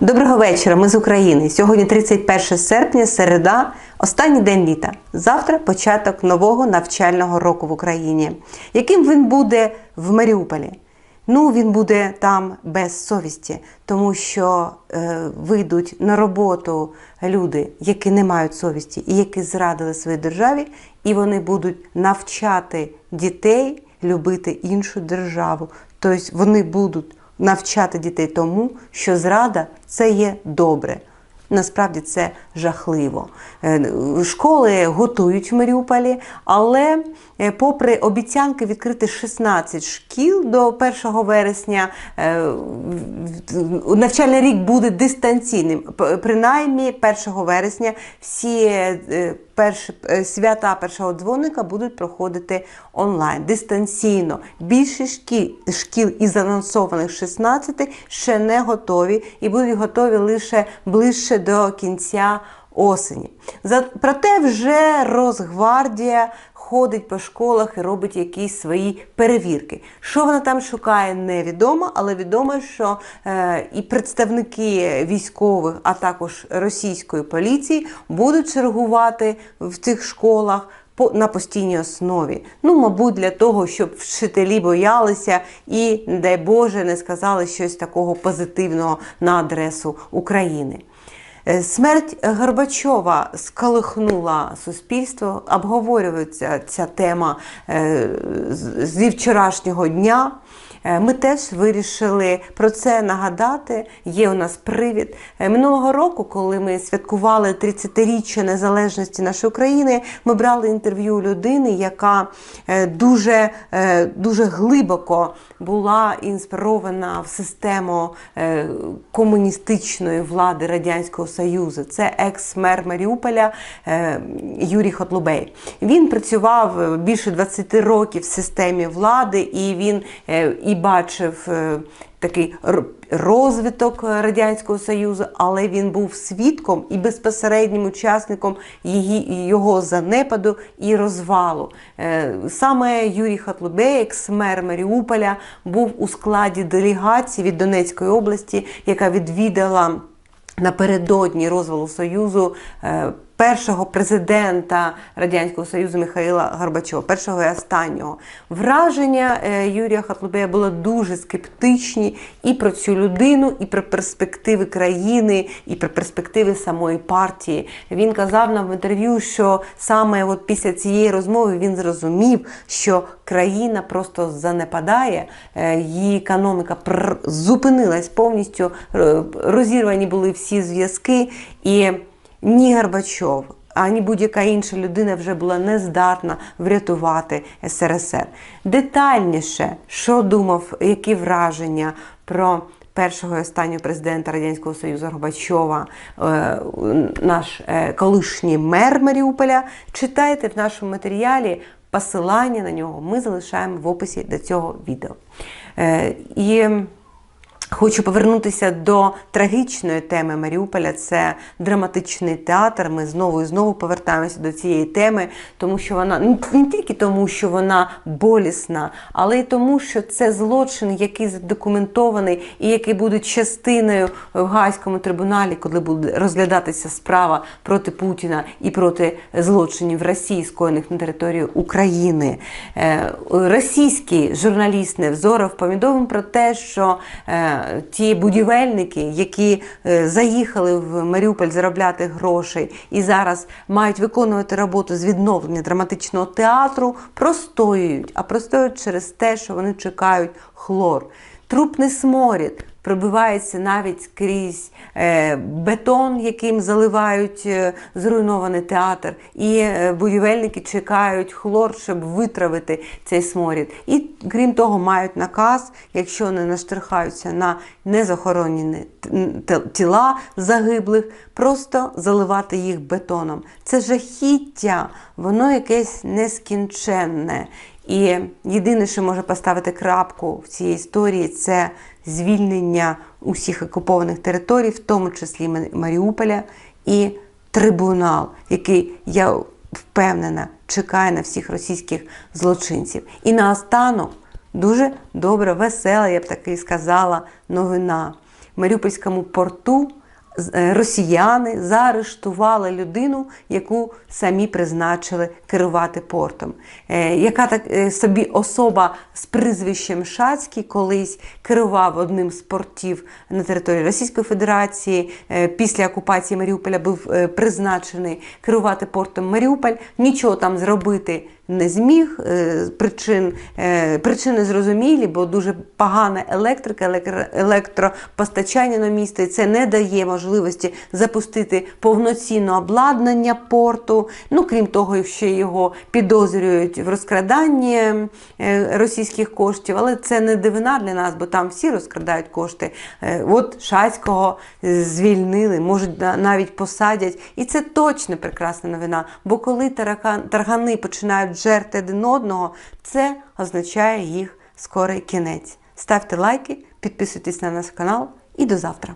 Доброго вечора, ми з України. Сьогодні 31 серпня, середа, останній день літа. Завтра початок нового навчального року в Україні. Яким він буде в Маріуполі? Ну, він буде там без совісті, тому що е, вийдуть на роботу люди, які не мають совісті і які зрадили своїй державі, і вони будуть навчати дітей любити іншу державу. Тобто вони будуть навчати дітей тому, що зрада це є добре. Насправді це жахливо. Е, Школи готують в Маріуполі, але е, попри обіцянки відкрити 16 шкіл до 1 вересня, е, навчальний рік буде дистанційним. Принаймні 1 вересня всі перші свята першого дзвоника будуть проходити онлайн, дистанційно. Більшість шкіл, шкіл із анонсованих 16 ще не готові і будуть готові лише ближче до кінця осені. Проте вже Росгвардія ходить по школах і робить якісь свої перевірки. Що вона там шукає, невідомо, але відомо, що е, і представники військових, а також російської поліції будуть чергувати в цих школах. по- На постійній основі. Ну, мабуть, для того, щоб вчителі боялися і, дай Боже, не сказали щось такого позитивного на адресу України. Е, Смерть Горбачова сколихнула суспільство, обговорюється ця тема е, зі вчорашнього дня. Е, Ми теж вирішили про це нагадати. Є у нас привід. Е, Минулого року, коли ми святкували 30-річчя незалежності нашої країни, ми брали інтерв'ю людини, яка е, дуже, дуже глибоко була інспірована в систему комуністичної влади Радянського Союзу. Це екс-мер Маріуполя Юрій Хотлубей. Він працював більше 20 років в системі влади, і він е, і бачив. е, Такий розвиток Радянського Союзу, але він був свідком і безпосереднім учасником її, його занепаду і розвалу. Е, Саме Юрій Хатлубей, екс-мер Маріуполя, був у складі делегації від Донецької області, яка відвідала напередодні розвалу Союзу е, першого президента Радянського Союзу Михайла Горбачова, першого і останнього. Враження е, Юрія Хатлубея було дуже скептичні і про цю людину, і про перспективи країни, і про перспективи самої партії. Він казав нам в інтерв'ю, що саме от після цієї розмови він зрозумів, що країна просто занепадає, е, її економіка зупинилась повністю, розірвані були всі зв'язки, і ні Горбачов, ані будь-яка інша людина вже була не здатна врятувати СРСР. Детальніше, що думав, які враження про першого і останнього президента Радянського Союзу Горбачова, е, наш е, колишній мер Маріуполя, читайте в нашому матеріалі. Посилання на нього ми залишаємо в описі до цього відео. Е, І Хочу повернутися до трагічної теми Маріуполя. Це драматичний театр. Ми знову і знову повертаємося до цієї теми, тому що вона не тільки тому, що вона болісна, але й тому, що це злочин, який задокументований і який буде частиною в Гаазькому трибуналі, коли буде розглядатися справа проти Путіна і проти злочинів Росії, скоєних на території України. Е, Російський журналіст Невзоров повідомив про те, що е, ті будівельники, які е, заїхали в Маріуполь заробляти грошей і зараз мають виконувати роботу з відновлення драматичного театру, простоюють, а простоюють через те, що вони чекають хлор. Трупний сморід пробивається навіть крізь е, бетон, яким заливають е, зруйнований театр, і е, будівельники чекають хлор, щоб витравити цей сморід. І крім того, мають наказ, якщо не наштрихаються на незахоронені тіла загиблих, просто заливати їх бетоном. Це жахіття, воно якесь нескінченне. І єдине, що може поставити крапку в цій історії, це звільнення усіх окупованих територій, в тому числі Ма- Маріуполя, і трибунал, який я впевнена чекає на всіх російських злочинців. І наостанок дуже добра, весела, я б таки сказала, новина. Маріупольському порту росіяни заарештували людину, яку самі призначили керувати портом. Е, Яка так е, собі особа з прізвищем Шацький колись керував одним з портів на території Російської Федерації. Е, Після окупації Маріуполя був е, призначений керувати портом Маріуполь. Нічого там зробити не зміг. Е, Причин, е, причини зрозумілі, бо дуже погана електрика, електропостачання на місто, і це не дає можливості запустити повноцінне обладнання порту. Ну, крім того, ще його підозрюють в розкраданні е, російських коштів, але це не дивина для нас, бо там всі розкрадають кошти. Е, От Шацького звільнили, можуть навіть посадять. І це точно прекрасна новина. Бо коли таргани починають жерти один одного, це означає їх скорий кінець. Ставте лайки, підписуйтесь на наш канал і до завтра.